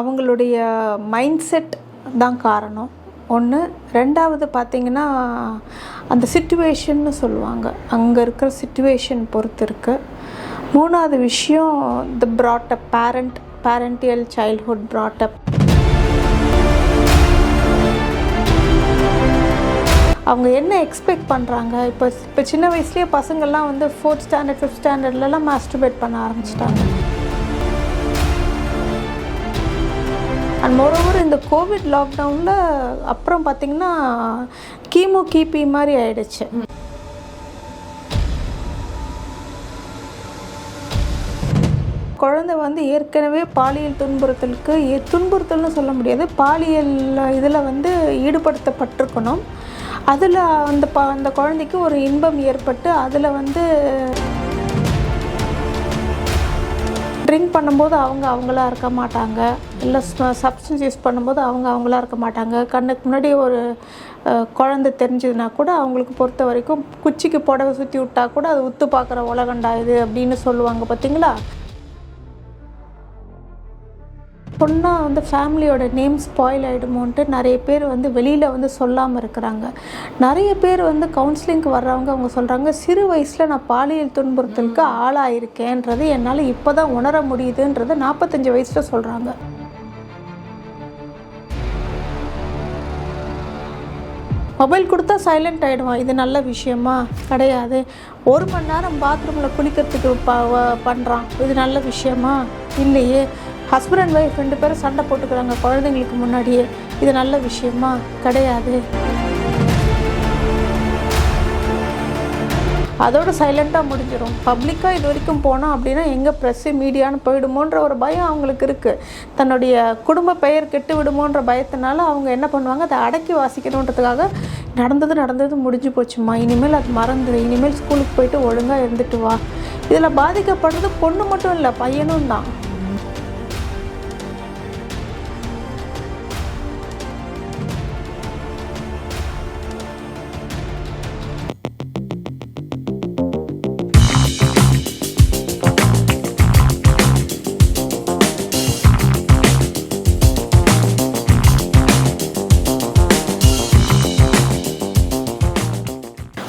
அவங்களுடைய mind set தான் காரணம். ஒன்று ரெண்டாவது பார்த்திங்கன்னா அந்த சுச்சுவேஷன்னு சொல்லுவாங்க. அங்கே இருக்கிற சுச்சுவேஷன் பொறுத்து இருக்குது மூணாவது விஷயம் the brought up parent parental childhood brought up அவங்க என்ன எக்ஸ்பெக்ட் பண்ணுறாங்க இப்போ இப்போ சின்ன வயசுலேயே பசங்கள்லாம் வந்து ஃபோர்த் ஸ்டாண்டர்ட் ஃபிஃப்த் ஸ்டாண்டர்ட்லலாம் மாஸ்டர்பேட் பண்ண ஆரம்பிச்சிட்டாங்க. அண்ட் மோரோவர் இந்த கோவிட் லாக்டவுனில் அப்புறம் பார்த்திங்கன்னா கீமோ கிபி மாதிரி ஆயிடுச்சு. குழந்தை வந்து ஏற்கனவே பாலியல் துன்புறுத்தலுக்கு ஏ- துன்புறுத்தல்னு சொல்ல முடியாது. பாலியல் இதில் வந்து ஈடுபடுத்தப்பட்டிருக்கணும். அதில் அந்த ப அந்த குழந்தைக்கு ஒரு இன்பம் ஏற்பட்டு அதில் வந்து ட்ரிங்க் பண்ணும்போது அவங்க அவங்களா இருக்க மாட்டாங்க. இல்லை சப்ஸ்டன்ஸ் யூஸ் பண்ணும்போது அவங்க அவங்களா இருக்க மாட்டாங்க. கண்ணுக்கு முன்னாடி ஒரு குழந்தை தெரிஞ்சதுன்னா கூட அவங்களுக்கு பொறுத்த வரைக்கும் குச்சிக்கு புடவை சுற்றி விட்டா கூட அது உத்து பார்க்குற உலகண்டா இது அப்படின்னு சொல்லுவாங்க பார்த்தீங்களா சொன்னால் வந்து ஃபேமிலியோட நேம் ஸ்பாயில் ஆகிடுமோன்ட்டு நிறைய பேர் வந்து வெளியில் வந்து சொல்லாமல் இருக்கிறாங்க. நிறைய பேர் வந்து கவுன்சிலிங்க்கு வர்றவங்க அவங்க சொல்கிறாங்க சிறு வயசில் நான் பாலியல் துன்புறுத்தலுக்கு ஆளாயிருக்கேன்றது என்னால் இப்போ தான் உணர முடியுதுன்றது நாற்பத்தஞ்சு வயசில் சொல்கிறாங்க மொபைல் கொடுத்தா சைலண்ட் ஆகிடுவான் இது நல்ல விஷயமா? கிடையாது. ஒரு மணி நேரம் பாத்ரூமில் குளிக்கிறதுக்கு ப பண்ணுறான் இது நல்ல விஷயமா? இல்லையே. ஹஸ்பண்ட் அண்ட் ஒய்ஃப் ரெண்டு பேரும் சண்டை போட்டுக்கிறாங்க. குழந்தைங்களுக்கு முன்னாடியே. இது நல்ல விஷயமா? கிடையாது. அதோட சைலண்ட்டாக முடிஞ்சிடும் பப்ளிக்காக இது வரைக்கும் போனோம் அப்படின்னா எங்கே ப்ரெஸ்ஸு மீடியான்னு போயிடுமோன்ற ஒரு பயம் அவங்களுக்கு இருக்குது தன்னுடைய குடும்ப பெயர் கெட்டு விடுமோன்ற பயத்தினால அவங்க என்ன பண்ணுவாங்க? அதை அடக்கி வாசிக்கணுன்றதுக்காக நடந்தது நடந்தது முடிஞ்சு போச்சுமா இனிமேல் அது மறந்துடு இனிமேல் ஸ்கூலுக்கு போயிட்டு ஒழுங்காக இருந்துட்டு வா. இதில் பாதிக்கப்படுறது பொண்ணு மட்டும் இல்லை பையனும் தான்.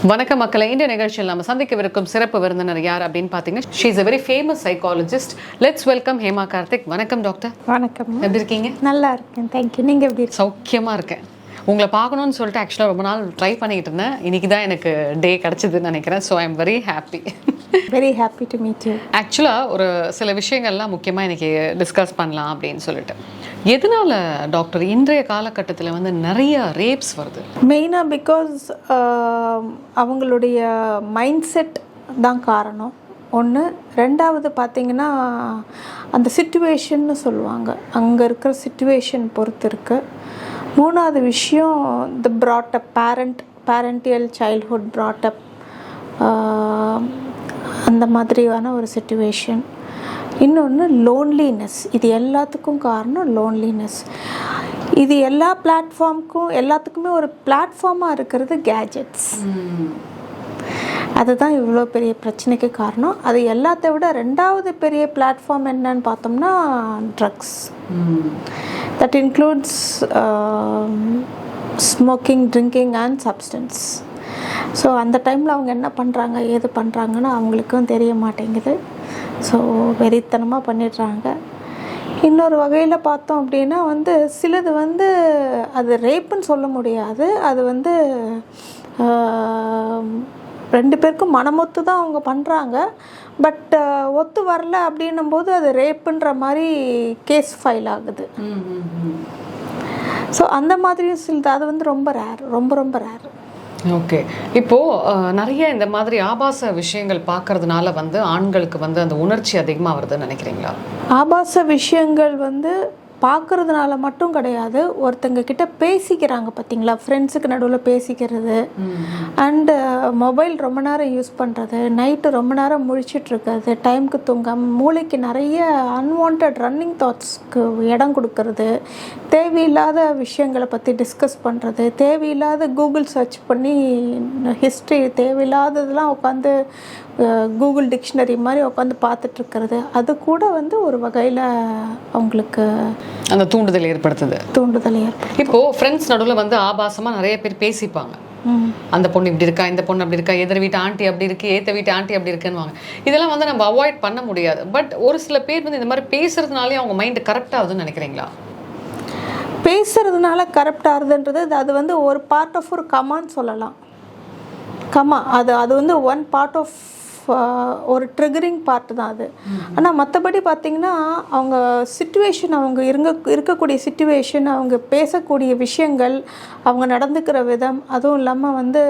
வணக்கம் மக்களை. இந்த நிகழ்ச்சியில் நம்ம சந்திக்கவிருக்கும் சிறப்பு விருந்தினர் யார் அப்படின்னு பார்த்தீங்கன்னா she is a very famous psychologist let's welcome Hema Karthik. வணக்கம் டாக்டர் வணக்கம். எப்படி இருக்கீங்க? நல்லா இருக்கேன். தேங்க்யூ நீங்கள் எப்படி இருக்கீங்க? சௌக்கியமா இருக்கேன். உங்களை பார்க்கணும்னு சொல்லிட்டு ஆக்சுவலாக ரொம்ப நாள் ட்ரை பண்ணிக்கிட்டு இருந்தேன். இன்னைக்கு தான் எனக்கு டே கிடச்சிதுன்னு நினைக்கிறேன். So I am very happy very happy to meet you ஆக்சுவலாக ஒரு சில விஷயங்கள்லாம் முக்கியமாக இன்னைக்கு டிஸ்கஸ் பண்ணலாம் அப்படின்னு சொல்லிட்டு. எதனால டாக்டர் இன்றைய காலகட்டத்தில் வந்து நிறைய ரேப்ஸ் வருது? மெயினாக பிகாஸ் அவங்களுடைய மைண்ட் செட் தான் காரணம். ஒன்று ரெண்டாவது பார்த்தீங்கன்னா அந்த சுச்சுவேஷன்னு சொல்லுவாங்க. அங்கே இருக்கிற சுச்சுவேஷன் பொறுத்து இருக்கு மூணாவது விஷயம் the brought up parent parental childhood brought up அந்த மாதிரியான ஒரு சுச்சுவேஷன் இன்னொன்று லோன்லினஸ் இது எல்லாத்துக்கும் காரணம் லோன்லினஸ் இது எல்லா பிளாட்ஃபார்முக்கும் எல்லாத்துக்குமே ஒரு பிளாட்ஃபார்மாக இருக்கிறது கேஜெட்ஸ் அதுதான் இவ்வளோ பெரிய பிரச்சனைக்கு காரணம். அது எல்லாத்த விட ரெண்டாவது பெரிய பிளாட்ஃபார்ம் என்னன்னு பார்த்தோம்னா drugs that includes smoking drinking and substance so அந்த டைமில் அவங்க என்ன பண்ணுறாங்க ஏது பண்ணுறாங்கன்னு அவங்களுக்கும் தெரிய மாட்டேங்குது. ஸோ வெறித்தனமாக பண்ணிடுறாங்க. இன்னொரு வகையில் பார்த்தோம் அப்படின்னா வந்து சிலது வந்து அது ரேப்புன்னு சொல்ல முடியாது. அது வந்து ரெண்டு பேருக்கும் மனமொத்து தான் அவங்க பண்ணுறாங்க பட் ஒத்து வரல அப்படின்னும் போது அது ரேப்புன்ற மாதிரி கேஸ் ஃபைல் ஆகுது. ஸோ அந்த மாதிரியும் சிலது அது வந்து ரொம்ப ரேர் ரொம்ப ரொம்ப ரேர் ஓகே இப்போ அஹ், நிறைய இந்த மாதிரி ஆபாச விஷயங்கள் பார்க்கறதுனால வந்து ஆண்களுக்கு வந்து அந்த உணர்ச்சி அதிகமா வருதுன்னு நினைக்கிறீங்களா? ஆபாச விஷயங்கள் வந்து பார்க்கறதுனால மட்டும் கிடையாது. ஒருத்தங்க கிட்ட பேசிக்கிறாங்க பார்த்தீங்களா ஃப்ரெண்ட்ஸுக்கு நடுவில் பேசிக்கிறது. அண்டு மொபைல் ரொம்ப நேரம் யூஸ் பண்ணுறது நைட்டு ரொம்ப நேரம் முழிச்சிட்டு இருக்கிறது டைமுக்கு தூங்காம மூளைக்கு நிறைய அன்வான்ட் ரன்னிங் தாட்ஸ்க்கு இடம் கொடுக்கறது. தேவையில்லாத விஷயங்களை பற்றி டிஸ்கஸ் பண்ணுறது தேவையில்லாத கூகுள் சர்ச் பண்ணி ஹிஸ்ட்ரி தேவையில்லாததெல்லாம் உட்காந்து கூகுள் டிக்ஷனரி மாதிரி உட்காந்து பார்த்துட்டு இருக்கிறது. அது கூட வந்து ஒரு வகையில் அவங்களுக்கு அந்த தூண்டுதல் ஏற்படுத்துது. தூண்டுதல் ஏற்படும் இப்போ ஃப்ரெண்ட்ஸ் நடுவில் வந்து ஆபாசமா நிறைய பேர் பேசிப்பாங்க. அந்த பொண்ணு இப்படி இருக்கா இந்த பொண்ணு அப்படி இருக்கா எதிர் வீட்டு ஆண்டி அப்படி இருக்கு ஏத்த வீட்டு ஆண்டி அப்படி இருக்குன்னு இதெல்லாம் வந்து நம்ம அவாய்ட் பண்ண முடியாது. பட் ஒரு சில பேர் வந்து இந்த மாதிரி பேசுறதுனாலே அவங்க மைண்ட் கரெக்ட் ஆகுதுன்னு நினைக்கிறீங்களா? பேசுறதுனால கரப்ட் ஆகுதுன்றது அது- அது வந்து ஒரு பார்ட் ஆஃப் ஒரு கமான்னு சொல்லலாம். கமா அது அது வந்து ஒன் பார்ட் ஆஃப் ஒரு ட்ரிகரிங் பார்ட் தான் அது. ஆனால் மற்றபடி பார்த்திங்கன்னா அவங்க சுச்சுவேஷன் அவங்க இருங்க இருக்கக்கூடிய சுச்சுவேஷன் அவங்க பேசக்கூடிய விஷயங்கள் அவங்க நடந்துக்கிற விதம் அதுவும் இல்லாமல் வந்து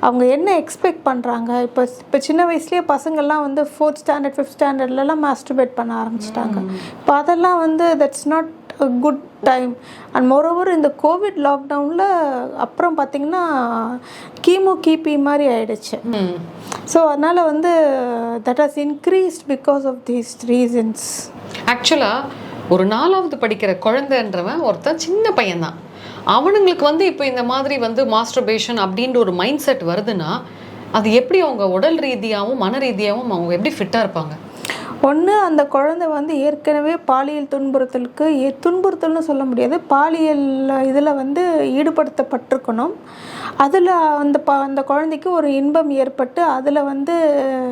அவங்க என்ன எக்ஸ்பெக்ட் பண்ணுறாங்க இப்போ இப்போ சின்ன வயசுலேயே பசங்கள்லாம் வந்து ஃபோர்த் ஸ்டாண்டர்ட் ஃபிஃப்த் ஸ்டாண்டர்ட்லலாம் மாஸ்டர்பேட் பண்ண ஆரம்பிச்சிட்டாங்க. இப்போ அதெல்லாம் வந்து that's not good time and moreover இந்த கோவிட் லாக்டவுனில் அப்புறம் பார்த்திங்கன்னா கீமோ கிபி மாதிரி ஆயிடுச்சு. ஸோ அதனால் வந்து that has increased because of these reasons ஆக்சுவலா ஒரு நாலாவது படிக்கிற குழந்தைன்றவன் ஒருத்தன் சின்ன பையன்தான். அவனுங்களுக்கு வந்து இப்போ இந்த மாதிரி வந்து மாஸ்டர்பேஷன் அப்படின்ற ஒரு மைண்ட் செட் வருதுன்னா அது எப்படி அவங்க உடல் ரீதியாகவும் மன ரீதியாகவும் அவங்க எப்படி ஃபிட்டாக இருப்பாங்க? ஒன்று அந்த குழந்தை வந்து ஏற்கனவே பாலியல் துன்புறுத்தலுக்கு ஏ- துன்புறுத்தல்னு சொல்ல முடியாது. பாலியல் இதில் வந்து ஈடுபடுத்தப்பட்டிருக்கணும். அதில் அந்த ப அந்த குழந்தைக்கு ஒரு இன்பம் ஏற்பட்டு அதில் வந்து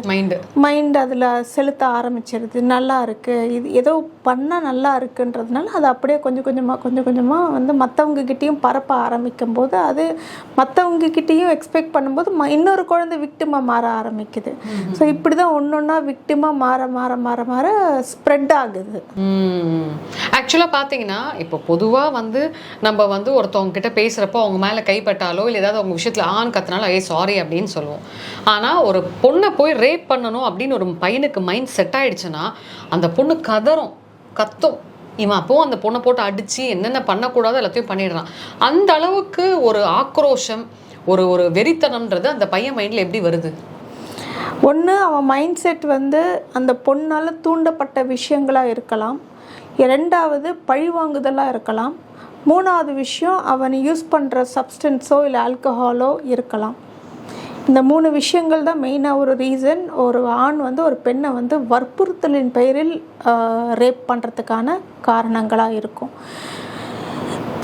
மைண்டு மைண்ட் அதில் செலுத்த ஆரம்பிச்சிருது. நல்லா இருக்குது இது ஏதோ பண்ணால் நல்லா இருக்குன்றதுனால அது அப்படியே கொஞ்சம் கொஞ்சமாக கொஞ்சம் கொஞ்சமாக வந்து மற்றவங்க கிட்டேயும் பரப்ப ஆரம்பிக்கும் போது அது மற்றவங்க கிட்டேயும் எக்ஸ்பெக்ட் பண்ணும்போது ம- இன்னொரு குழந்தை விக்டிமாக மாற ஆரம்பிக்குது. ஸோ இப்படி தான் ஒன்று ஒன்றா விக்டிமாக மாற மாற மாற மாற ஸ்ப்ரெட் ஆகுது. ஆக்சுவலாக பார்த்தீங்கன்னா இப்போ பொதுவாக வந்து நம்ம வந்து ஒருத்தவங்க கிட்ட பேசுகிறப்போ அவங்க மேலே கைப்பட்டாலோ இல்லை ஏதாவது அவங்க விஷயத்தில் ஆண் கத்தினாலும் ஏ சாரி அப்படின்னு சொல்லுவோம். ஆனால் ஒரு பொண்ணை போய் ரேப் பண்ணணும் அப்படின்னு ஒரு பையனுக்கு மைண்ட் செட் ஆயிடுச்சுன்னா அந்த பொண்ணு கதறும் கத்தும். இவன் அப்போ அந்த பொண்ணை போட்டு அடித்து என்னென்ன பண்ணக்கூடாதோ எல்லாத்தையும் பண்ணிடுறான். அந்த அளவுக்கு ஒரு ஆக்ரோஷம் ஒரு ஒரு வெறித்தனம்ன்றது அந்த பையன் மைண்டில் எப்படி வருது? ஒன்று அவன் மைண்ட் செட் வந்து அந்த பொண்ணால் தூண்டப்பட்ட விஷயங்களாக இருக்கலாம். ரெண்டாவது பழிவாங்குதலாக இருக்கலாம். மூணாவது விஷயம் அவன் யூஸ் பண்ணுற சப்ஸ்டன்ஸோ இல்லை ஆல்கஹாலோ இருக்கலாம். இந்த மூணு விஷயங்கள் தான் மெயினாக ஒரு ரீசன் ஒரு ஆண் வந்து ஒரு பெண்ணை வந்து வற்புறுத்தலின் பெயரில் ரேப் பண்ணுறதுக்கான காரணங்களாக இருக்கும்.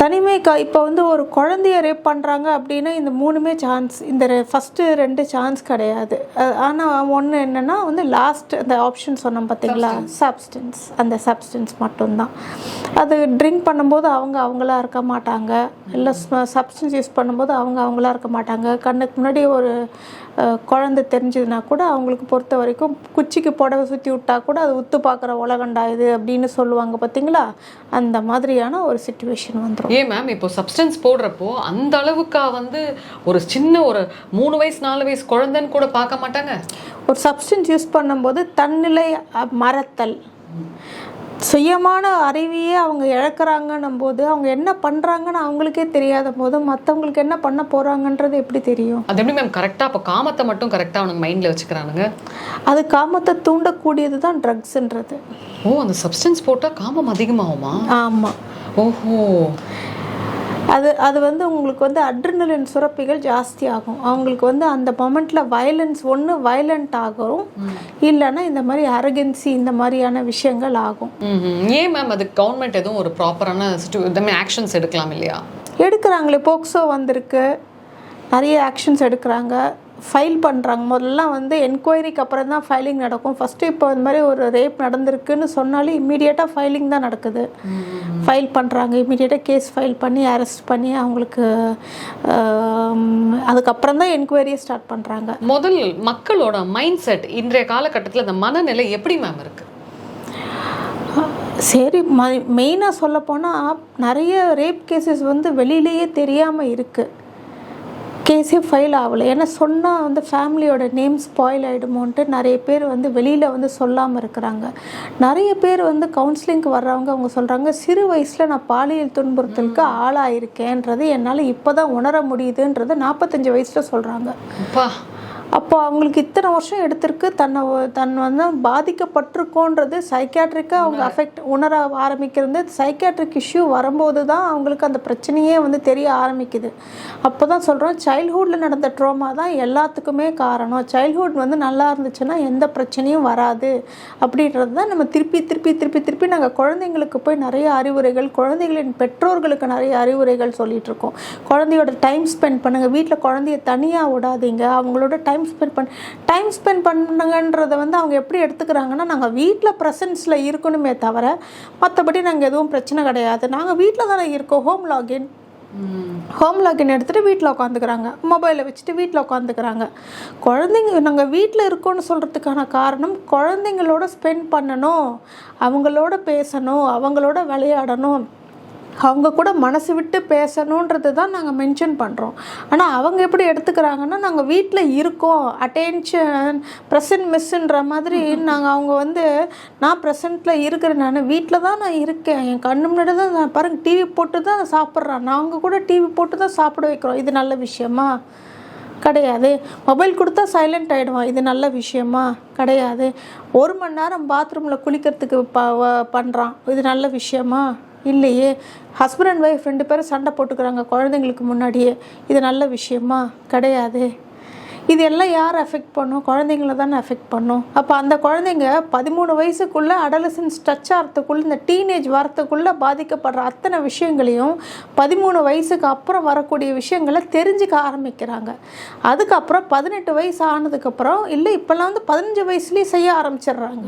தனிமை க இப்போ வந்து ஒரு குழந்தைய ரேப் பண்ணுறாங்க அப்படின்னா இந்த மூணுமே சான்ஸ் இந்த ஃபஸ்ட்டு ரெண்டு சான்ஸ் கிடையாது. ஆனால் ஒன்று என்னென்னா வந்து லாஸ்ட் அந்த ஆப்ஷன் சொன்னோம் பார்த்தீங்களா சப்ஸ்டன்ஸ் அந்த சப்ஸ்டன்ஸ் மட்டும்தான். அது ட்ரிங்க் பண்ணும்போது அவங்க அவங்களா இருக்க மாட்டாங்க. இல்லை சப்ஸ்டன்ஸ் யூஸ் பண்ணும்போது அவங்க அவங்களா இருக்க மாட்டாங்க. கண்ணுக்கு முன்னாடி ஒரு குழந்தை தெரிஞ்சதுன்னா கூட அவங்களுக்கு பொறுத்த வரைக்கும் குச்சிக்கு புடவை சுற்றி விட்டா கூட அது உத்து பார்க்குற உலகண்டா இது அப்படின்னு சொல்லுவாங்க பார்த்தீங்களா அந்த மாதிரியான ஒரு சுச்சுவேஷன் வந்துடும் ஏன் மேம் இப்போ சப்ஸ்டன்ஸ் போடுறப்போ அந்த அளவுக்கா வந்து ஒரு சின்ன ஒரு மூணு வயசு நாலு வயசு குழந்தைன்னு கூட பார்க்க மாட்டாங்க? ஒரு சப்ஸ்டன்ஸ் யூஸ் பண்ணும்போது தன்னிலை மறத்தல். சுயமான அறிவையே அவங்க இழக்கிறாங்கன்னும் போது அவங்க என்ன பண்ணுறாங்கன்னு அவங்களுக்கே தெரியாத போது மற்றவங்களுக்கு என்ன பண்ண போகிறாங்கன்றது எப்படி தெரியும்? அது எப்படி மேம் கரெக்டாக அப்போ காமத்தை மட்டும் கரெக்டாக அவனுக்கு மைண்டில் வச்சுக்கிறானுங்க? அது காமத்தை தூண்டக்கூடியது தான் ட்ரக்ஸுன்றது ஓ அந்த சப்ஸ்டன்ஸ் போட்டால் காமம் அதிகமாகுமா? ஆமாம் ஓஹோ. அது அது வந்து உங்களுக்கு வந்து அட்ரினலின் சுரப்பிகள் ஜாஸ்தி ஆகும் அவங்களுக்கு வந்து அந்த மொமெண்ட்டில் வயலன்ஸ் ஒன்று வயலண்ட் ஆகும். இல்லைன்னா இந்த மாதிரி அரகன்சி இந்த மாதிரியான விஷயங்கள் ஆகும். ஏன் மேம் அதுக்கு கவர்மெண்ட் எதுவும் ஒரு ப்ராப்பரான ஆக்ஷன்ஸ் எடுக்கலாம் இல்லையா? எடுக்கிறாங்களே. போக்சோ வந்திருக்கு. நிறைய ஆக்ஷன்ஸ் எடுக்கிறாங்க. ஃபைல் பண்ணுறாங்க முதல்லாம் வந்து என்கொயரிக்கு அப்புறம் தான் ஃபைலிங் நடக்கும். ஃபஸ்ட்டு இப்போ இந்த மாதிரி ஒரு ரேப் நடந்திருக்குன்னு சொன்னாலே இம்மீடியட்டாக ஃபைலிங் தான் நடக்குது. ஃபைல் பண்ணுறாங்க இம்மீடியட்டாக கேஸ் ஃபைல் பண்ணி அரெஸ்ட் பண்ணி அவங்களுக்கு அதுக்கப்புறம் தான் என்கொயரியை ஸ்டார்ட் பண்ணுறாங்க முதல் மக்களோட மைண்ட் செட் இன்றைய காலகட்டத்தில் அந்த மனநிலை எப்படி மேம் இருக்கு? சரி மெயினாக சொல்லப்போனால் நிறைய ரேப் கேசஸ் வந்து வெளியிலேயே தெரியாமல் இருக்குது கேஸே ஃபைல் ஆகலை. ஏன்னா சொன்னால் வந்து ஃபேமிலியோட நேம் ஸ்பாயில் ஆகிடுமோன்ட்டு நிறைய பேர் வந்து வெளியில் வந்து சொல்லாமல் இருக்கிறாங்க. நிறைய பேர் வந்து கவுன்சிலிங்க்கு வர்றவங்க அவங்க சொல்கிறாங்க சிறு வயசில் நான் பாலியல் துன்புறுத்தலுக்கு ஆளாயிருக்கேன்றது என்னால் இப்போ தான் உணர முடியுதுன்றது நாற்பத்தஞ்சு வயசில் சொல்கிறாங்க அப்பா அவங்களுக்கு இத்தனை வருஷம் எடுத்திருக்கு. தன்னை தன் வந்து பாதிக்கப்பட்டிருக்கோன்றது சைக்காட்ரிக்காக அவங்க அஃபெக்ட் உணர ஆரம்பிக்கிறது. சைக்காட்ரிக் இஷ்யூ வரும்போது தான் அவங்களுக்கு அந்த பிரச்சனையே வந்து தெரிய ஆரம்பிக்குது. அப்போ தான் சொல்கிறோம் சைல்ட்ஹுட்டில் நடந்த ட்ரோமா தான் எல்லாத்துக்குமே காரணம். சைல்ட்ஹுட் வந்து நல்லா இருந்துச்சுன்னா எந்த பிரச்சனையும் வராது. அப்படின்றது தான் நம்ம திருப்பி திருப்பி திருப்பி திருப்பி நாங்கள் குழந்தைங்களுக்கு போய் நிறைய அறிவுரைகள் குழந்தைகளின் பெற்றோர்களுக்கு நிறைய அறிவுரைகள் சொல்லிட்டு இருக்கோம். குழந்தையோட டைம் ஸ்பெண்ட் பண்ணுங்க. வீட்டில் குழந்தைய தனியாக விடாதீங்க. அவங்களோட டைம் ஸ்பெண்ட் பண்ண டைம் ஸ்பெண்ட் பண்ணுங்கன்றதை வந்து அவங்க எப்படி எடுத்துக்கிறாங்கன்னா நாங்கள் வீட்டில் ப்ரெசன்ஸில் இருக்கணுமே தவிர மற்றபடி நாங்கள் எதுவும் பிரச்சனை கிடையாது. நாங்கள் வீட்டில் தானே இருக்கோம். ஹோம் லாகின் ஹோம் லாகின் எடுத்துகிட்டு வீட்டில் உட்காந்துக்கிறாங்க மொபைலை வச்சுட்டு வீட்டில் உட்காந்துக்கிறாங்க குழந்தைங்க நாங்கள் வீட்டில் இருக்கோம்னு சொல்கிறதுக்கான காரணம் குழந்தைங்களோட ஸ்பெண்ட் பண்ணணும். அவங்களோட பேசணும். அவங்களோட விளையாடணும். அவங்க கூட மனசு விட்டு பேசணுன்றது தான் நாங்கள் மென்ஷன் பண்ணுறோம் ஆனால் அவங்க எப்படி எடுத்துக்கிறாங்கன்னா நாங்கள் வீட்டில் இருக்கோம். அட்டென்ஷன் ப்ரெசன்ட் மிஸ்ஸுன்ற மாதிரி நாங்கள் அவங்க வந்து நான் ப்ரெசண்ட்டில் இருக்கிறேன். நான் வீட்டில் தான் நான் இருக்கேன். என் கண்ணு முன்னாடி தான் நான் பாருங்கள் டிவி போட்டு தான் சாப்பிட்றான். நாங்கள் கூட டிவி போட்டு தான் சாப்பிட வைக்கிறோம். இது நல்ல விஷயமா? கிடையாது. மொபைல் கொடுத்தா சைலண்ட் ஆகிடுவான் இது நல்ல விஷயமா? கிடையாது. ஒரு மணி நேரம் பாத்ரூமில் குளிக்கிறதுக்கு ப பண்ணுறான் இது நல்ல விஷயமா? இல்லையே. ஹஸ்பண்ட் அண்ட் ஒய்ஃப் ரெண்டு பேரும் சண்டை போட்டுக்கிறாங்க குழந்தைங்களுக்கு முன்னாடியே. இது நல்ல விஷயமா? கிடையாது. இது எல்லாம் யார் அஃபெக்ட் பண்ணும்? குழந்தைங்கள தானே அஃபெக்ட் பண்ணும். அப்போ அந்த குழந்தைங்க பதிமூணு வயசுக்குள்ளே அடலசன்ஸ் டச் ஆகிறதுக்குள்ளே இந்த டீனேஜ் வரத்துக்குள்ளே பாதிக்கப்படுற அத்தனை விஷயங்களையும் பதிமூணு வயசுக்கு அப்புறம் வரக்கூடிய விஷயங்களை தெரிஞ்சுக்க ஆரம்பிக்கிறாங்க. அதுக்கப்புறம் பதினெட்டு வயசு ஆனதுக்கப்புறம் இல்லை இப்போல்லாம் வந்து பதினஞ்சு வயசுலேயே செய்ய ஆரம்பிச்சிடுறாங்க.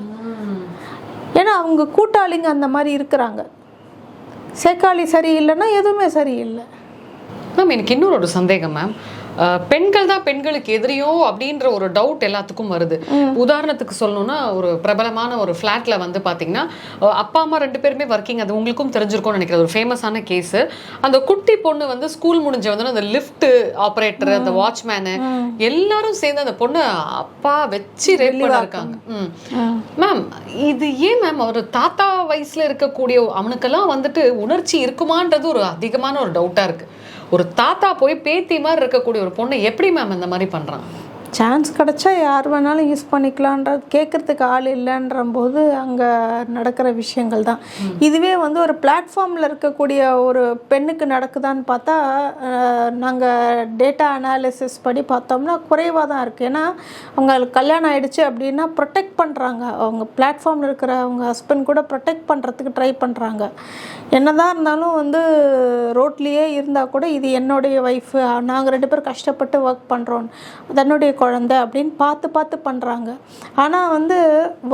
ஏன்னா அவங்க கூட்டாளிங்க அந்த மாதிரி இருக்கிறாங்க. சேக்காளி சரியில்லைன்னா எதுவுமே சரியில்லை. மேம் எனக்கு இன்னொரு ஒரு சந்தேகம் மேம் பெண்கள் தான் பெண்களுக்கு எதிரியோ அப்படின்ற ஒரு டவுட் எல்லாத்துக்கும் வருது. உதாரணத்துக்கு சொல்லணும்னா ஒரு பிரபலமான ஒரு ஃப்ளாட்ல வந்து பாத்தீங்கன்னா அப்பா அம்மா ரெண்டு பேருமே ஒர்க்கிங் அது உங்களுக்கும் தெரிஞ்சிருக்கும்னு நினைக்கிறேன். ஒரு ஃபேமஸான கேஸ் அந்த குட்டி பொண்ணு வந்து ஸ்கூல் முடிஞ்ச வந்து அந்த லிஃப்ட் ஆப்ரேட்டர் அந்த வாட்ச்மேனு எல்லாரும் சேர்ந்து அந்த பொண்ணு அப்பா வச்சு ரேப் பண்ணிருக்காங்க. மேம் இது ஏன் மேம்? ஒரு தாத்தா வயசுல இருக்கக்கூடிய அவனுக்கெல்லாம் வந்துட்டு உணர்ச்சி இருக்குமான்றது ஒரு அதிகமான ஒரு டவுட்டா இருக்கு. ஒரு தாத்தா போய் பேத்தி மாதிரி இருக்கக்கூடிய ஒரு பொண்ணை எப்படி மேம் இந்த மாதிரி பண்றான் சான்ஸ் கிடச்சா யார் வேணாலும் யூஸ் பண்ணிக்கலான்றது கேட்குறதுக்கு ஆள் இல்லைன்ற போது அங்கே நடக்கிற விஷயங்கள் தான். இதுவே வந்து ஒரு பிளாட்ஃபார்மில் இருக்கக்கூடிய ஒரு பெண்ணுக்கு நடக்குதான்னு பார்த்தா நாங்கள் டேட்டா அனாலிசிஸ் படி பார்த்தோம்னா குறைவாக தான் இருக்குது ஏன்னா அவங்களுக்கு கல்யாணம் ஆகிடுச்சு அப்படின்னா ப்ரொடெக்ட் பண்ணுறாங்க அவங்க பிளாட்ஃபார்மில் இருக்கிற அவங்க ஹஸ்பண்ட் கூட ப்ரொடெக்ட் பண்ணுறதுக்கு ட்ரை பண்ணுறாங்க என்னதான் இருந்தாலும் வந்து ரோட்லேயே இருந்தால் கூட இது என்னுடைய ஒய்ஃபு நாங்கள் ரெண்டு பேரும் கஷ்டப்பட்டு ஒர்க் பண்ணுறோம் தன்னுடைய குழந்தை அப்படின்னு பார்த்து பார்த்து பண்ணுறாங்க ஆனால் வந்து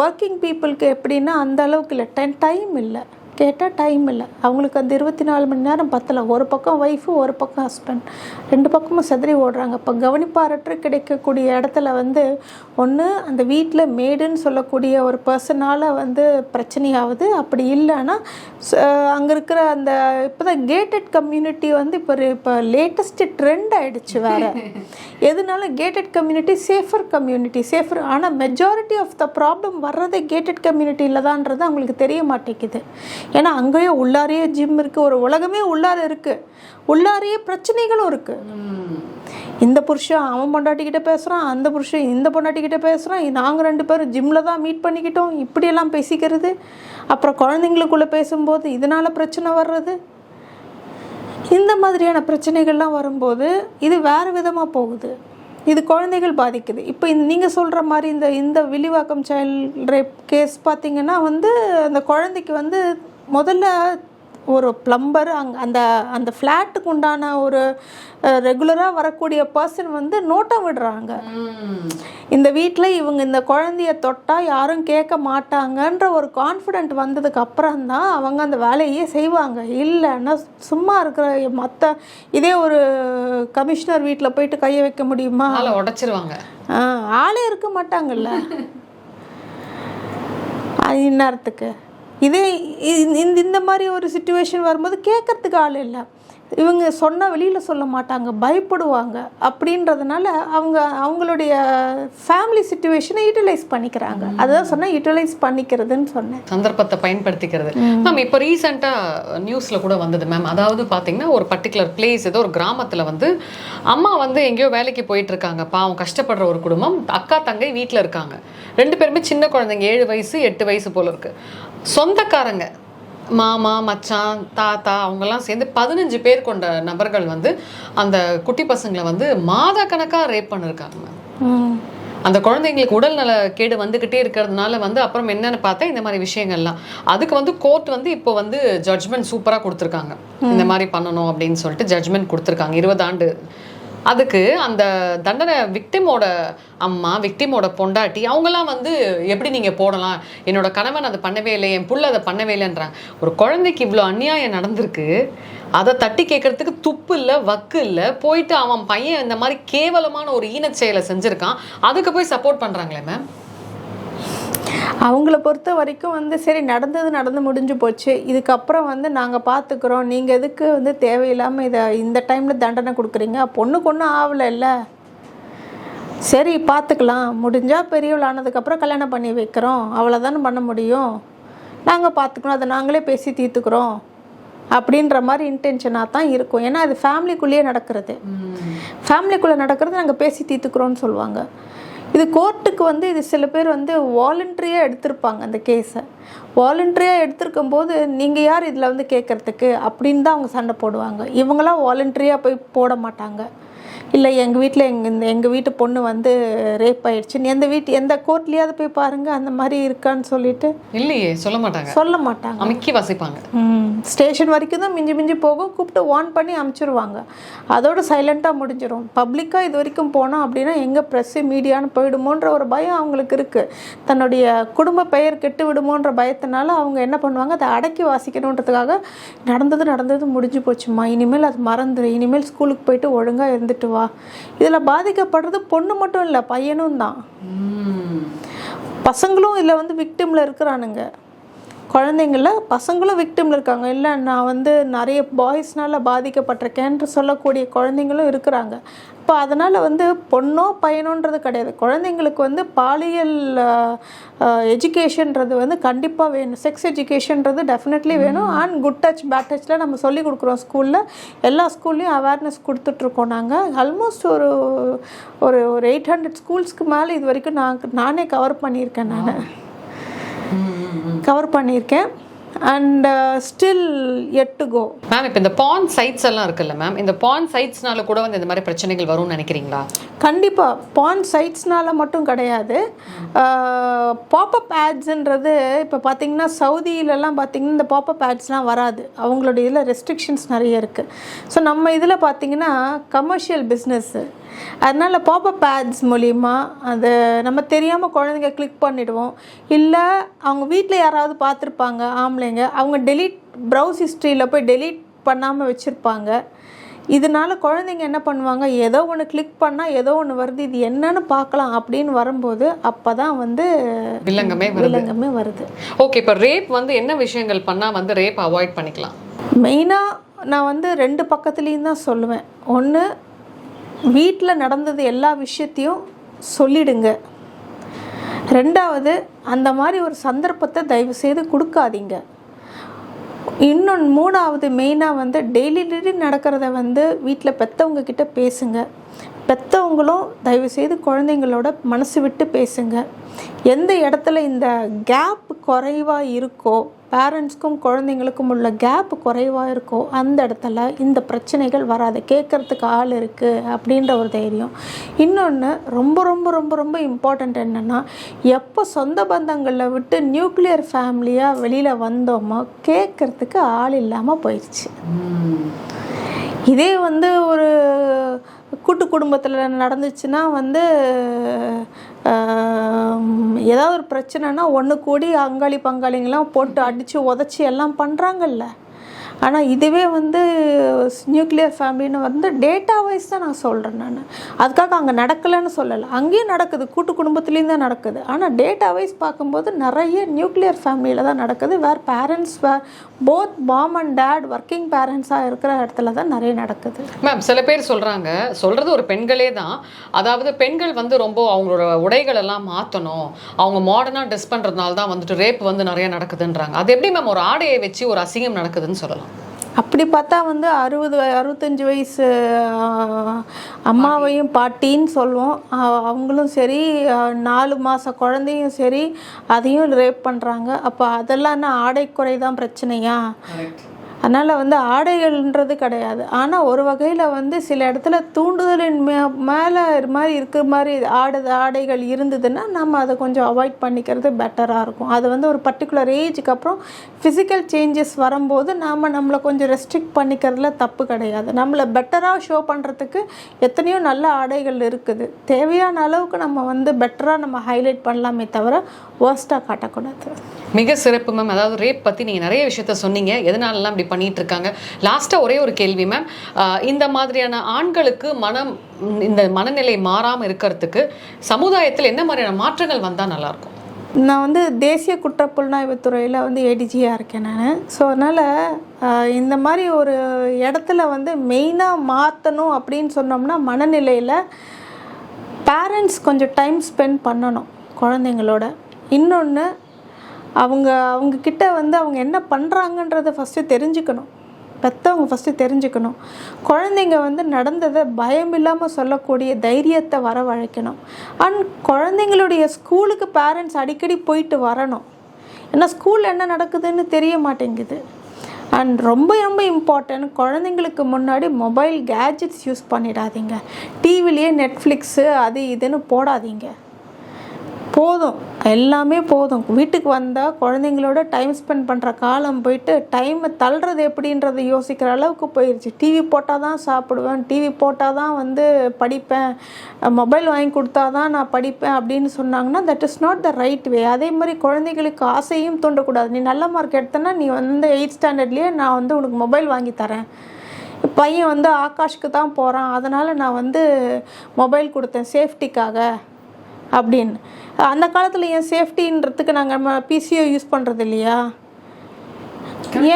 ஒர்க்கிங் பீப்புளுக்கு எப்படின்னா அந்த அளவுக்கு இல்லை. டைம் இல்லை. கேட்டால் டைம் இல்லை. அவங்களுக்கு அந்த இருபத்தி நாலு மணி நேரம் பத்தலை. ஒரு பக்கம் ஒய்ஃபு ஒரு பக்கம் ஹஸ்பண்ட் ரெண்டு பக்கமும் செதறி ஓடுறாங்க. இப்போ கவனிப்பாரற்று கிடைக்கக்கூடிய இடத்துல வந்து ஒன்று அந்த வீட்டில் மேடுன்னு சொல்லக்கூடிய ஒரு பர்சனால் வந்து பிரச்சனையாகுது அப்படி இல்லைன்னா அங்கே இருக்கிற அந்த இப்போ தான் கேட்டட் கம்யூனிட்டி வந்து இப்போ இப்போ லேட்டஸ்ட்டு ட்ரெண்ட் ஆகிடுச்சு வேற. எதுனால gated community safer community safer ஆனால் மெஜாரிட்டி ஆஃப் த ப்ராப்ளம் வர்றதே கேட்டட் கம்யூனிட்டியில் தான்றது அவங்களுக்கு தெரிய மாட்டேங்குது. ஏன்னா அங்கேயே உள்ளாரையே ஜிம் இருக்குது ஒரு உலகமே உள்ளார இருக்குது உள்ளாரையே பிரச்சனைகளும் இருக்குது இந்த புருஷன் அவன் பொண்டாட்டிக்கிட்ட பேசுகிறான் அந்த புருஷன் இந்த பொண்டாட்டிக்கிட்ட பேசுகிறான் நாங்கள் ரெண்டு பேரும் ஜிம்மில் தான் மீட் பண்ணிக்கிட்டோம் இப்படியெல்லாம் பேசிக்கிறது. அப்புறம் குழந்தைங்களுக்குள்ளே பேசும்போது இதனால் பிரச்சனை வர்றது. இந்த மாதிரியான பிரச்சனைகள்லாம் வரும்போது இது வேறு விதமாக போகுது. இது குழந்தைகள் பாதிக்குது. இப்போ நீங்கள் சொல்கிற மாதிரி இந்த இந்த விழிவாக்கம் சைல்ட் ரேப் கேஸ் பார்த்திங்கன்னா வந்து அந்த குழந்தைக்கு வந்து முதல்ல ஒரு பிளம்பர் அங் அந்த அந்த ஃப்ளாட்டுக்கு உண்டான ஒரு ரெகுலராக வரக்கூடிய பர்சன் வந்து நோட்டம் விடுறாங்க. இந்த வீட்டில் இவங்க இந்த குழந்தைய தொட்டால் யாரும் கேட்க மாட்டாங்கன்ற ஒரு கான்ஃபிடென்ட் வந்ததுக்கு அப்புறம் தான் அவங்க அந்த வேலையே செய்வாங்க. இல்லைன்னா சும்மா இருக்கிற மற்ற இதே ஒரு கமிஷனர் வீட்டில் போயிட்டு கையை வைக்க முடியுமா? உடைச்சிருவாங்க. ஆளே இருக்க மாட்டாங்கல்ல. இந்நேரத்துக்கு. இதே இ- இந்த இந்த மாதிரி ஒரு சுச்சுவேஷன் வரும்போது கேட்கறதுக்கு ஆள் இல்லை இவங்க சொன்னால் வெளியில் சொல்ல மாட்டாங்க பயப்படுவாங்க அப்படின்றதுனால அவங்க அவங்களுடைய ஃபேமிலி சுச்சுவேஷனை யூட்டிலைஸ் பண்ணிக்கிறாங்க. அதுதான் சொன்னேன் யூட்டிலைஸ் பண்ணிக்கிறதுன்னு சொன்னேன். சந்தர்ப்பத்தை பயன்படுத்திக்கிறது. மேம் இப்போ ரீசெண்டாக நியூஸில் கூட வந்தது மேம் அதாவது பார்த்தீங்கன்னா ஒரு பர்டிகுலர் பிளேஸ் ஏதோ ஒரு கிராமத்தில் வந்து அம்மா வந்து எங்கேயோ வேலைக்கு போயிட்டு இருக்காங்க பாவம் கஷ்டப்படுற ஒரு குடும்பம். அக்கா தங்கை வீட்டில் இருக்காங்க. ரெண்டு பேருமே சின்ன குழந்தைங்க ஏழு வயசு எட்டு வயசு போல இருக்கு. சொந்தக்காரங்க மாமா மச்சான் தாத்தா அவங்கெல்லாம் சேர்ந்து பதினஞ்சு பேர் கொண்ட நபர்கள் வந்து அந்த குட்டி பசங்களை வந்து மாத கணக்காக ரேப் பண்ணிருக்காங்க அந்த குழந்தைங்களுக்கு உடல்நல கேடு வந்துக்கிட்டே இருக்கிறதுனால வந்து அப்புறம் என்னன்னு பார்த்தா இந்த மாதிரி விஷயங்கள்லாம். அதுக்கு வந்து கோர்ட் வந்து இப்போ வந்து ஜட்ஜ்மெண்ட் சூப்பராக கொடுத்துருக்காங்க. இந்த மாதிரி பண்ணணும் அப்படின்னு சொல்லிட்டு ஜட்ஜ்மெண்ட் கொடுத்துருக்காங்க. இருபது ஆண்டு அதுக்கு அந்த தண்டனை விக்டிமோட அம்மா விக்டிமோட பொண்டாட்டி அவங்கெல்லாம் வந்து எப்படி நீங்கள் போடலாம்? என்னோட கணவன் அதை பண்ணவே இல்லை என் புள்ள அதை பண்ணவே இல்லைன்றாங்க. ஒரு குழந்தைக்கு இவ்வளோ அநியாயம் நடந்திருக்கு அதை தட்டி கேட்கறதுக்கு துப்பு இல்லை வக்கு இல்லை போயிட்டு அவன் பையன் இந்த மாதிரி கேவலமான ஒரு ஈனச் செயலை செஞ்சுருக்கான் அதுக்கு போய் சப்போர்ட் பண்ணுறாங்களே மேம் அவங்கள பொறுத்த வரைக்கும் வந்து சரி நடந்தது நடந்து முடிஞ்சு போச்சு. இதுக்கப்புறம் வந்து நாங்கள் பார்த்துக்குறோம் நீங்கள் எதுக்கு வந்து தேவையில்லாமல் இதை இந்த டைமில் தண்டனை கொடுக்குறீங்க? பொண்ணுக்கு ஒன்றும் ஆகலை இல்லை. சரி பார்த்துக்கலாம் முடிஞ்சால் பெரியவள் ஆனதுக்கப்புறம் கல்யாணம் பண்ணி வைக்கிறோம். அவ்வளோதானே பண்ண முடியும். நாங்கள் பார்த்துக்கணும் அதை நாங்களே பேசி தீர்த்துக்கிறோம் அப்படின்ற மாதிரி இன்டென்ஷனாக தான் இருக்கும். ஏன்னா அது ஃபேமிலிக்குள்ளேயே நடக்கிறது. ஃபேமிலிக்குள்ளே நடக்கிறது நாங்கள் பேசி தீர்த்துக்கிறோன்னு சொல்லுவாங்க. இது கோர்ட்டுக்கு வந்து இது சில பேர் வந்து வாலண்ட்ரியாக எடுத்திருப்பாங்க அந்த கேஸை. வாலண்ட்ரியாக எடுத்திருக்கும் போது நீங்கள் யார் இதில் வந்து கேட்குறதுக்கு அப்படின்னு தான் அவங்க சண்டை போடுவாங்க. இவங்களாம் வாலண்ட்ரியாக போய் போட மாட்டாங்க. இல்லை எங்கள் வீட்டில் எங்கள் இந்த எங்கள் வீட்டு பொண்ணு வந்து ரேப் ஆயிடுச்சுன்னு எந்த வீட்டு எந்த கோர்ட்லேயாவது போய் பாருங்கள் அந்த மாதிரி இருக்கான்னு சொல்லிட்டு. இல்லையே சொல்ல மாட்டாங்க. சொல்ல மாட்டாங்க. அமுக்கி வாசிப்பாங்க. ஸ்டேஷன் வரைக்கும் தான் மிஞ்சி மிஞ்சி போகும். கூப்பிட்டு வார்ன் பண்ணி அமுச்சிருவாங்க. அதோட சைலண்ட்டாக முடிஞ்சிடும் பப்ளிக்காக இது வரைக்கும் போனோம் அப்படின்னா எங்கே ப்ரெஸ்ஸு மீடியான்னு போயிடுமோன்ற ஒரு பயம் அவங்களுக்கு இருக்குது தன்னுடைய குடும்ப பெயர் கெட்டு விடுமோன்ற பயத்தினால அவங்க என்ன பண்ணுவாங்க அதை அடக்கி வாசிக்கணுன்றதுக்காக நடந்தது நடந்தது முடிஞ்சு போச்சுமா இனிமேல் அது மறந்துடு இனிமேல் ஸ்கூலுக்கு போயிட்டு ஒழுங்காக இருந்துட்டு வா. இதில் பாதிக்கப்படுறது பொண்ணு மட்டும் இல்லை பையனும் தான். பசங்களும் இதில் வந்து விக்டிமில் இருக்கிறானுங்க. குழந்தைங்கள பசங்களும் விக்டிமில் இருக்காங்க. இல்லை நான் வந்து நிறைய பாய்ஸ்னால் பாதிக்கப்பட்டிருக்கேன்ற சொல்லக்கூடிய குழந்தைங்களும் இருக்கிறாங்க. இப்போ அதனால் வந்து பொண்ணோ பையனோன்றது கிடையாது. குழந்தைங்களுக்கு வந்து பாலியல் எஜுகேஷன்றது வந்து கண்டிப்பாக வேணும். செக்ஸ் எஜுகேஷன்றது டெஃபினெட்லி வேணும். அண்ட் குட் டச் பேட் டச்சில் நம்ம சொல்லி கொடுக்குறோம் ஸ்கூலில் எல்லா ஸ்கூல்லையும் அவேர்னஸ் கொடுத்துட்ருக்கோம் நாங்கள் ஆல்மோஸ்ட் ஒரு ஒரு ஒரு எயிட் ஹண்ட்ரட் ஸ்கூல்ஸ்க்கு மேலே இது வரைக்கும் நான் நானே கவர் பண்ணியிருக்கேன் நான். கவர் பண்ணியிருக்கேன். And still yet to go ma'am இப்போ இந்த பான் சைட்ஸ் எல்லாம் இருக்குல்ல மேம் இந்த பான் சைட்ஸ்னால கூட வந்து இந்த மாதிரி பிரச்சனைகள் வரும்னு நினைக்கிறீங்களா? கண்டிப்பாக பான் சைட்ஸ்னால மட்டும் கிடையாது. பாப்பப் ஆட்ஸுன்றது இப்போ பார்த்தீங்கன்னா சவுதியிலலாம் பார்த்தீங்கன்னா இந்த பாப்பப் ஆட்ஸ்லாம் வராது. அவங்களுடைய இதில் ரெஸ்ட்ரிக்ஷன்ஸ் நிறைய இருக்குது ஸோ நம்ம இதில் பார்த்தீங்கன்னா கமர்ஷியல் பிஸ்னஸ்ஸு அதனால் பாப்பப் ஆட்ஸ் மூலிமா அது நம்ம தெரியாமல் குழந்தைங்க கிளிக் பண்ணிவிடுவோம் இல்லை அவங்க வீட்டில் யாராவது பார்த்துருப்பாங்க ஆம்பளைங்க அவங்க டெலீட் ப்ரௌஸ் ஹிஸ்ட்ரியில் போய் டெலீட் பண்ணாமல் வச்சுருப்பாங்க. இதனால குழந்தைங்க என்ன பண்ணுவாங்க? ஏதோ ஒன்று கிளிக் பண்ணால் ஏதோ ஒன்று வருது. இது என்னன்னு பார்க்கலாம் அப்படின்னு வரும்போது அப்போ தான் வந்து வில்லங்கமே வருது. விலங்கமே வருது. ஓகே இப்போ ரேப் வந்து என்ன விஷயங்கள் பண்ணால் வந்து ரேப் அவாய்ட் பண்ணிக்கலாம்? மெயினாக நான் வந்து ரெண்டு பக்கத்துலேயும் தான் சொல்லுவேன். ஒன்று வீட்டில் நடந்தது எல்லா விஷயத்தையும் சொல்லிடுங்க. ரெண்டாவது அந்த மாதிரி ஒரு சந்தர்ப்பத்தை தயவு செய்து கொடுக்காதீங்க. இன்னொன்று மூணாவது மெயினாக வந்து டெய்லி டெய்லி நடக்கிறத வந்து வீட்டில் பெற்றவங்க கிட்ட பேசுங்க. பெற்றவங்களும் தயவுசெய்து குழந்தைங்களோட மனசு விட்டு பேசுங்க. எந்த இடத்துல இந்த கேப் குறைவாக இருக்கோ பேரண்ட்ஸ்க்கும் குழந்தைங்களுக்கும் உள்ள கேப் குறைவாக இருக்கோ அந்த இடத்துல இந்த பிரச்சனைகள் வராது. கேட்குறதுக்கு ஆள் இருக்குது அப்படின்ற ஒரு தைரியம். இன்னொன்று ரொம்ப ரொம்ப ரொம்ப ரொம்ப இம்பார்ட்டண்ட் என்னென்னா எப்போ சொந்த பந்தங்களை விட்டு நியூக்ளியர் ஃபேமிலியாக வெளியில் வந்தோமோ கேட்குறதுக்கு ஆள் இல்லாமல் போயிடுச்சு இதே வந்து ஒரு கூட்டு குடும்பத்தில் நடந்துச்சுன்னா வந்து ஏதாவது ஒரு பிரச்சனைனா ஒன்று கூடி அங்காளி பங்காளிங்கெல்லாம் போட்டு அடித்து உதச்சி எல்லாம் பண்ணுறாங்கல்ல ஆனால் இதுவே வந்து நியூக்ளியர் ஃபேமிலின்னு வந்து டேட்டா வைஸ் தான் நான் சொல்கிறேன் நான். அதுக்காக அங்கே நடக்கலைன்னு சொல்லலை. அங்கேயும் நடக்குது. கூட்டு குடும்பத்துலேயும் தான் நடக்குது. ஆனால் டேட்டா வைஸ் பார்க்கும்போது நிறைய நியூக்ளியர் ஃபேமிலியில் தான் நடக்குது. Where parents were both mom and dad working பேரண்ட்ஸாக இருக்கிற இடத்துல தான் நிறைய நடக்குது. மேம் சில பேர் சொல்கிறாங்க சொல்கிறது ஒரு பெண்களே தான். அதாவது பெண்கள் வந்து ரொம்ப அவங்களோட உடைகள் எல்லாம் அவங்க மாடர்னாக ட்ரெஸ் பண்ணுறதுனால தான் வந்துட்டு ரேப் வந்து நிறைய நடக்குதுன்றாங்க. அது எப்படி மேம் ஒரு ஆடையை வச்சு ஒரு அசிங்கம் நடக்குதுன்னு சொல்லலாம்? அப்படி பார்த்தா வந்து அறுபது அறுபத்தஞ்சு வயசு அம்மாவையும் பாட்டின்னு சொல்லுவோம். அவங்களும் சரி நாலு மாத குழந்தையும் சரி அதையும் ரேப் பண்ணுறாங்க அப்போ அதெல்லாம் என்ன ஆடைக்குறை தான் பிரச்சனையா? அதனால் வந்து ஆடைகள்ன்றது கிடையாது. ஆனால் ஒரு வகையில் வந்து சில இடத்துல தூண்டுதலின் மே மேலே மாதிரி இருக்கிற மாதிரி ஆடு ஆடைகள் இருந்ததுன்னா நம்ம அதை கொஞ்சம் அவாய்ட் பண்ணிக்கிறது பெட்டராக இருக்கும். அது வந்து ஒரு பர்டிகுலர் ஏஜுக்கு அப்புறம் ஃபிசிக்கல் சேஞ்சஸ் வரும்போது நாம் நம்மளை கொஞ்சம் ரெஸ்ட்ரிக்ட் பண்ணிக்கிறதுல தப்பு கிடையாது. நம்மளை பெட்டராக ஷோ பண்ணுறதுக்கு எத்தனையோ நல்ல ஆடைகள் இருக்குது. தேவையான அளவுக்கு நம்ம வந்து பெட்டராக நம்ம ஹைலைட் பண்ணலாமே தவிர ஒர்ஸ்ட்டாக காட்டக்கூடாது. மிக சிறப்பு மேம் அதாவது ரேப் பற்றி நீங்கள் நிறைய விஷயத்த சொன்னீங்க. எதனாலலாம் இப்படி பண்ணிட்டு இருக்காங்க லாஸ்ட்டாக ஒரே ஒரு கேள்வி மேம் இந்த மாதிரியான ஆண்களுக்கு மனம் இந்த மனநிலை மாறாமல் இருக்கிறதுக்கு சமுதாயத்தில் என்ன மாதிரியான மாற்றங்கள் வந்தால் நல்லாயிருக்கும்? நான் வந்து தேசிய குற்றப்புலனாய்வு துறையில் வந்து ஏடிஜியாக இருக்கேன் நான். ஸோ அதனால் இந்த மாதிரி ஒரு இடத்துல வந்து மெயினாக மாற்றணும் அப்படின்னு சொன்னோம்னா மனநிலையில் பேரண்ட்ஸ் கொஞ்சம் டைம் ஸ்பெண்ட் பண்ணணும் குழந்தைங்களோட. இன்னொன்று அவங்க அவங்கக்கிட்ட வந்து அவங்க என்ன பண்ணுறாங்கன்றத ஃபஸ்ட்டு தெரிஞ்சுக்கணும். பெற்றவங்க ஃபஸ்ட்டு தெரிஞ்சுக்கணும். குழந்தைங்க வந்து நடந்ததை பயம் இல்லாமல் சொல்லக்கூடிய தைரியத்தை வரவழைக்கணும். அண்ட் குழந்தைங்களுடைய ஸ்கூலுக்கு பேரண்ட்ஸ் அடிக்கடி போயிட்டு வரணும். ஏன்னா ஸ்கூலில் என்ன நடக்குதுன்னு தெரிய மாட்டேங்குது. அண்ட் ரொம்ப ரொம்ப இம்பார்ட்டன்ட் குழந்தைங்களுக்கு முன்னாடி மொபைல் கேஜெட்ஸ் யூஸ் பண்ணிடாதீங்க. டிவிலேயே நெட்ஃப்ளிக்ஸு அது இதுன்னு போடாதீங்க. போதும். எல்லாமே போதும். வீட்டுக்கு வந்தால் குழந்தைங்களோட டைம் ஸ்பெண்ட் பண்ணுற காலம் போயிட்டு டைமை தள்ளுறது எப்படின்றத யோசிக்கிற அளவுக்கு போயிடுச்சு டிவி போட்டால் தான் சாப்பிடுவேன். டிவி போட்டால் தான் வந்து படிப்பேன். மொபைல் வாங்கி கொடுத்தா தான் நான் படிப்பேன் அப்படின்னு சொன்னாங்கன்னா that is not the right way அதே மாதிரி குழந்தைங்களுக்கு ஆசையும் தூண்டக்கூடாது. நீ நல்ல மார்க் எடுத்தனா நீ வந்து எயிட் ஸ்டாண்டர்ட்லேயே நான் வந்து உனக்கு மொபைல் வாங்கி தரேன். பையன் வந்து ஆகாஷ்க்கு தான் போகிறான் அதனால் நான் வந்து மொபைல் கொடுத்தேன் சேஃப்டிக்காக அப்படின்னு. அந்த காலத்தில் ஏன் சேஃப்டின்றதுக்கு நாங்கள் நம்ம பிசிஓ யூஸ் பண்ணுறது இல்லையா?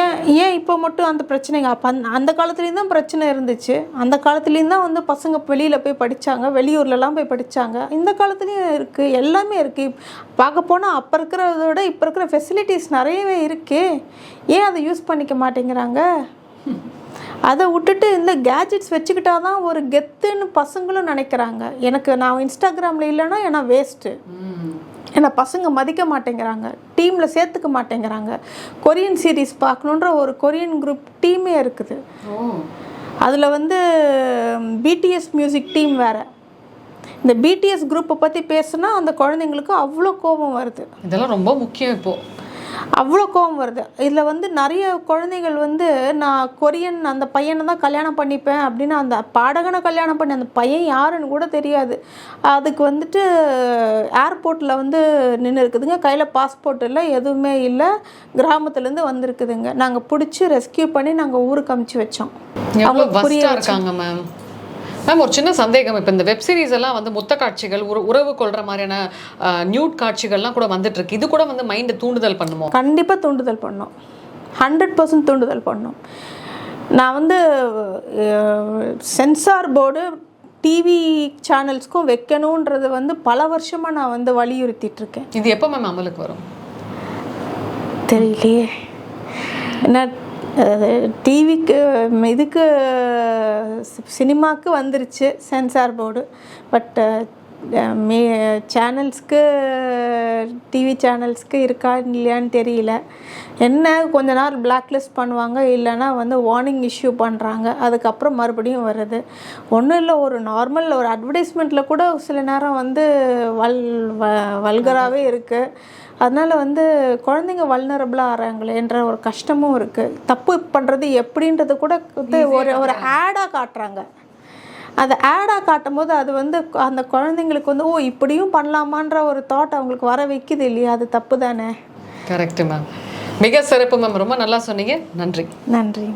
ஏன் ஏன் இப்போ மட்டும் அந்த பிரச்சனைங்க? அப்போ அந்த அந்த காலத்துலேயும் தான் பிரச்சனை இருந்துச்சு. அந்த காலத்துலேயும் தான் வந்து பசங்க வெளியில் போய் படித்தாங்க வெளியூர்லலாம் போய் படித்தாங்க இந்த காலத்துலேயும் இருக்குது எல்லாமே இருக்குது பார்க்க போனால் அப்போ இருக்கிறத விட இப்போ இருக்கிற ஃபெசிலிட்டிஸ் நிறையவே இருக்குது ஏன் அதை யூஸ் பண்ணிக்க மாட்டேங்கிறாங்க? அதை விட்டுட்டு இந்த கேஜெட்ஸ் வச்சுக்கிட்டா தான் ஒரு கெத்துன்னு பசங்களும் நினைக்கிறாங்க. எனக்கு நான் இன்ஸ்டாகிராமில் இல்லைன்னா ஏன்னா வேஸ்ட்டு ஏன்னா பசங்க மதிக்க மாட்டேங்கிறாங்க. டீமில் சேர்த்துக்க மாட்டேங்கிறாங்க. கொரியன் சீரீஸ் பார்க்கணுன்ற ஒரு கொரியன் குரூப் டீமே இருக்குது. அதில் வந்து பிடிஎஸ் மியூசிக் டீம் வேறு. இந்த பிடிஎஸ் குரூப்பை பற்றி பேசுனா அந்த குழந்தைங்களுக்கு அவ்வளோ கோபம் வருது. இதெல்லாம் ரொம்ப முக்கியம் இப்போ. அவ்வளோ கோவம் வருது. இதில் வந்து நிறைய குழந்தைகள் வந்து நான் கொரியன் அந்த பையனை தான் கல்யாணம் பண்ணிப்பேன் அப்படின்னு அந்த பாடகனை கல்யாணம் பண்ணி அந்த பையன் யாருன்னு கூட தெரியாது. அதுக்கு வந்துட்டு ஏர்போர்ட்டில் வந்து நின்று இருக்குதுங்க. கையில் பாஸ்போர்ட் இல்லை எதுவுமே இல்லை. கிராமத்துலேருந்து வந்திருக்குதுங்க. நாங்கள் பிடிச்சி ரெஸ்கியூ பண்ணி நாங்கள் ஊருக்கு அமுச்சு வச்சோம். எவ்வளோ வஸ்டா இருக்காங்க மேம் மேம் ஒரு சின்ன சந்தேகம். இப்போ இந்த வெப் சீரிஸ் எல்லாம் வந்து முத்த காட்சிகள் உற உறவு கொள்ற மாதிரியான நியூட் காட்சிகள்லாம் கூட வந்துட்டு இருக்கு இது கூட வந்து மைண்டை தூண்டுதல் பண்ணுமோ? கண்டிப்பாக தூண்டுதல் பண்ணோம். ஹண்ட்ரட் பர்சன்ட் தூண்டுதல் பண்ணோம். நான் வந்து சென்சார் போர்டு டிவி சேனல்ஸ்க்கும் வைக்கணுன்றது வந்து பல வருஷமாக நான் வந்து வலியுறுத்திட்டு இருக்கேன் இது எப்போ மேம் அமலுக்கு வரும்? தெரியலையே. என்ன டிவிக்கு இதுக்கு சினிமாவுக்கு வந்துருச்சு சென்சார் போர்டு பட்டு மே சேனல்ஸ்க்கு டிவி சேனல்ஸ்க்கு இருக்கா இல்லையான்னு தெரியல. என்ன கொஞ்ச நேரம் பிளாக் லிஸ்ட் பண்ணுவாங்க இல்லைன்னா வந்து வார்னிங் இஷ்யூ பண்ணுறாங்க அதுக்கப்புறம் மறுபடியும் வருது. ஒன்றும் இல்லை ஒரு நார்மல் ஒரு அட்வர்டைஸ்மெண்ட்டில் கூட சில நேரம் வந்து வல் வ வல்கராகவே இருக்குது அதனால் வந்து குழந்தைங்க வல்னரபிளாக ஆகிறாங்களேன்ற ஒரு கஷ்டமும் இருக்குது தப்பு பண்ணுறது எப்படின்றது கூட ஒரு ஒரு ஆடாக காட்டுறாங்க. அதை ஆடாக காட்டும் போது அது வந்து அந்த குழந்தைங்களுக்கு வந்து ஓ இப்படியும் பண்ணலாமான்ற ஒரு தாட் அவங்களுக்கு வர வைக்குது இல்லையா? அது தப்பு தானே? கரெக்ட் மேம் மிக சிறப்பு மேம் ரொம்ப நல்லா சொன்னீங்க. நன்றி. நன்றி.